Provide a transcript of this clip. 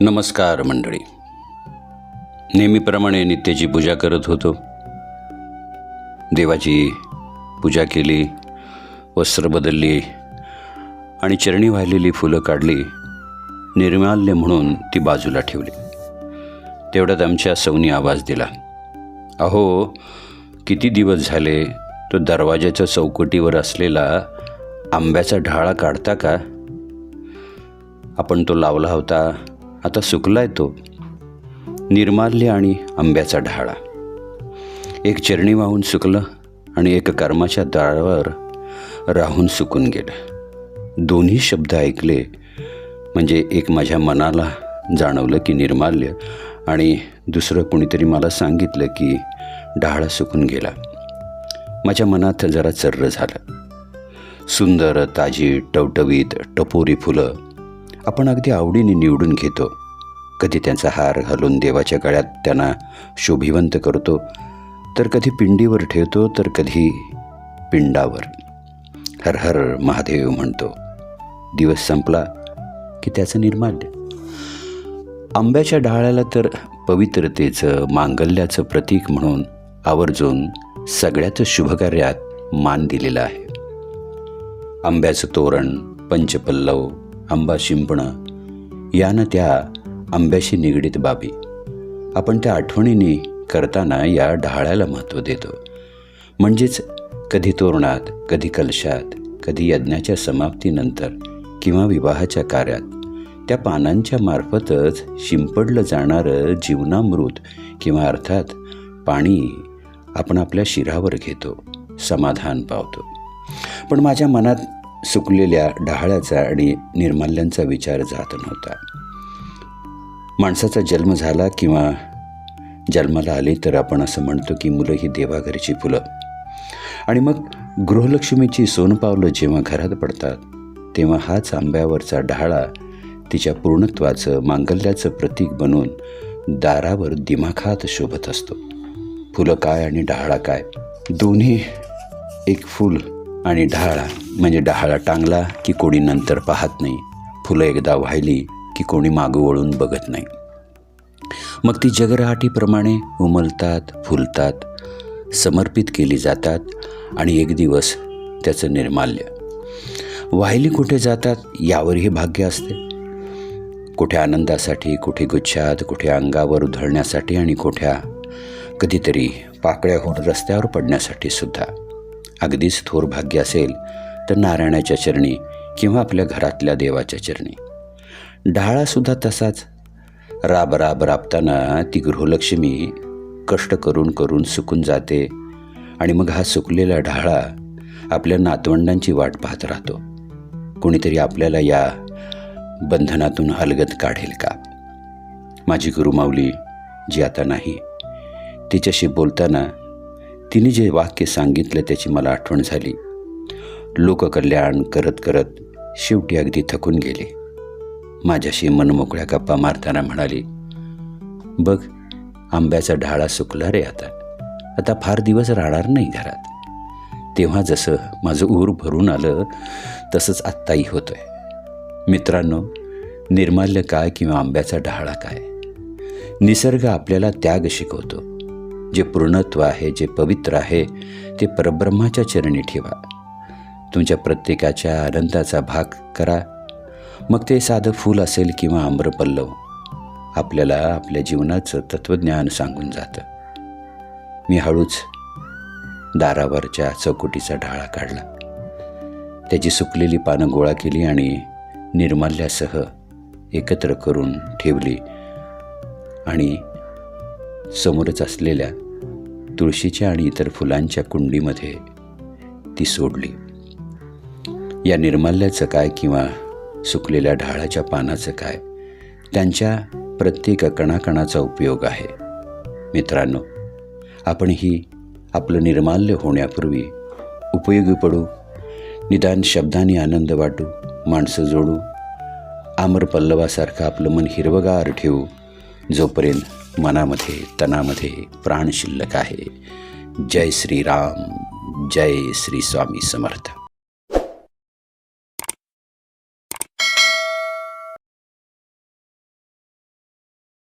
नमस्कार मंडळी. नेहमीप्रमाणे नित्याची पूजा करत होतो. देवाची पूजा केली वस्त्र बदलली आणि चरणी वाहिलेली फुलं काढली निर्माल्य म्हणून ती बाजूला ठेवली. तेवढ्यात आमच्या सौनी आवाज दिला अहो किती दिवस झाले तो दरवाजाच्या चौकटीवर असलेला आंब्याचा ढाळा काढता का? आपण तो लावला होता आता सुकलाय तो. निर्माल्य आणि आंब्याचा ढाळा. एक चरणी वाहून सुकलं आणि एक कर्माच्या दाळावर राहून सुकून गेलं. दोन्ही शब्द ऐकले म्हणजे एक माझ्या मनाला जाणवलं की निर्माल्य आणि दुसरं कोणीतरी मला सांगितलं की ढाळा सुकून गेला. माझ्या मनात जरा चर्र झालं. सुंदर ताजी टवटवीत टपोरी फुलं आपण अगदी आवडीने निवडून घेतो. कधी त्यांचा हार घालून देवाच्या गळ्यात त्यांना शोभिवंत करतो तर कधी पिंडीवर ठेवतो तर कधी पिंडावर. हर हर महादेव म्हणतो दिवस संपला की त्याचं निर्माल्य. आंब्याच्या डाळ्याला तर पवित्रतेचं मांगल्याचं प्रतीक म्हणून आवर्जून सगळ्याच शुभकार्यात मान दिलेला आहे. आंब्याचं तोरण पंचपल्लव आंबा शिंपणं यानं त्या आंब्याशी निगडीत बाबी. आपण त्या आठवणीने करताना या ढाळ्याला महत्त्व देतो. म्हणजेच कधी तोरणात कधी कलशात कधी यज्ञाच्या समाप्तीनंतर किंवा विवाहाच्या कार्यात त्या पानांच्या मार्फतच शिंपडलं जाणारं जीवनामृत किंवा अर्थात पाणी आपण आपल्या शिरावर घेतो समाधान पावतो. पण माझ्या मनात सुकलेल्या डहाळ्याचा आणि निर्माल्यांचा विचार जात नव्हता. माणसाचा जन्म झाला किंवा जन्माला आले तर आपण असं म्हणतो की मुलं ही देवाघरची फुलं. आणि मग गृहलक्ष्मीची सोनपावलं जेव्हा घरात पडतात तेव्हा हाच आंब्यावरचा ढाळा तिच्या पूर्णत्वाचं मांगल्याचं प्रतीक बनून दारावर दिमाखात शोभत असतो. फुलं काय आणि डहाळा काय? दोन्ही एक फूल आणि म्हणजे ढाळा म्हणजे डहाळा टांगला की कोणी नंतर पाहत नाही. फुलं एकदा वाहिली की कोणी मागं वळून बघत नाही. मग ती जगरहाटीप्रमाणे उमलतात फुलतात समर्पित केली जातात आणि एक दिवस त्याचं निर्माल्य. वाहिली कुठे जातात यावरही भाग्य असते. कुठे आनंदासाठी कुठे गुच्छात कुठे अंगावर उधळण्यासाठी आणि कुठ्या कधीतरी पाकळ्या होऊन रस्त्यावर पडण्यासाठी सुद्धा. अगदीच थोर भाग्य असेल तर नारायणाच्या चरणी किंवा आपल्या घरातल्या देवाच्या चरणी. ढाळासुद्धा तसाच. राब राब राबताना ती गृहलक्ष्मी कष्ट करून करून सुकून जाते आणि मग हा सुकलेला ढाळा आपल्या नातवंडांची वाट पाहत राहतो. कोणीतरी आपल्याला या बंधनातून हलगत काढेल का? माझी गुरुमाऊली जी आता नाही तिच्याशी बोलताना तिने जे वाक्य सांगितलं त्याची मला आठवण झाली. लोककल्याण करत करत शेवटी अगदी थकून गेले. माझ्याशी मनमोकळ्या गप्पा मारताना म्हणाली बघ आंब्याचा ढाळा सुकला रे आता. आता फार दिवस राहणार नाही घरात. तेव्हा जसं माझं ऊर भरून आलं तसंच आत्ताही होतोय. मित्रांनो निर्माल्य काय किंवा आंब्याचा ढाळा काय? निसर्ग आपल्याला त्याग शिकवतो. जे पूर्णत्व आहे जे पवित्र आहे ते परब्रह्माच्या चरणी ठेवा. तुमच्या प्रत्येकाच्या आनंदाचा भाग करा. मग ते साधं फूल असेल किंवा आम्रपल्लव आपल्याला आपल्या जीवनाचं तत्त्वज्ञान सांगून जातं. मी हळूच दारावरच्या चौकटीचा ढाळा काढला. त्याची सुकलेली पानं गोळा केली आणि निर्माल्यासह एकत्र करून ठेवली आणि समोरच असलेल्या तुळशीच्या आणि इतर फुलांच्या कुंडीमध्ये ती सोडली. या निर्माल्याचं काय किंवा सुकलेल्या ढाळाच्या पानाचं काय त्यांच्या प्रत्येक कणाकणाचा उपयोग आहे. मित्रांनो आपण ही आपलं निर्माल्य होण्यापूर्वी उपयोगी पडू निदान शब्दांनी आनंद वाटू माणसं जोडू आमर पल्लवासारखं आपलं मन हिरवगार ठेवू जोपर्यंत मनामध्ये तनामध्ये प्राण शिल्लक आहे. जय श्रीराम जय श्री स्वामी समर्थ.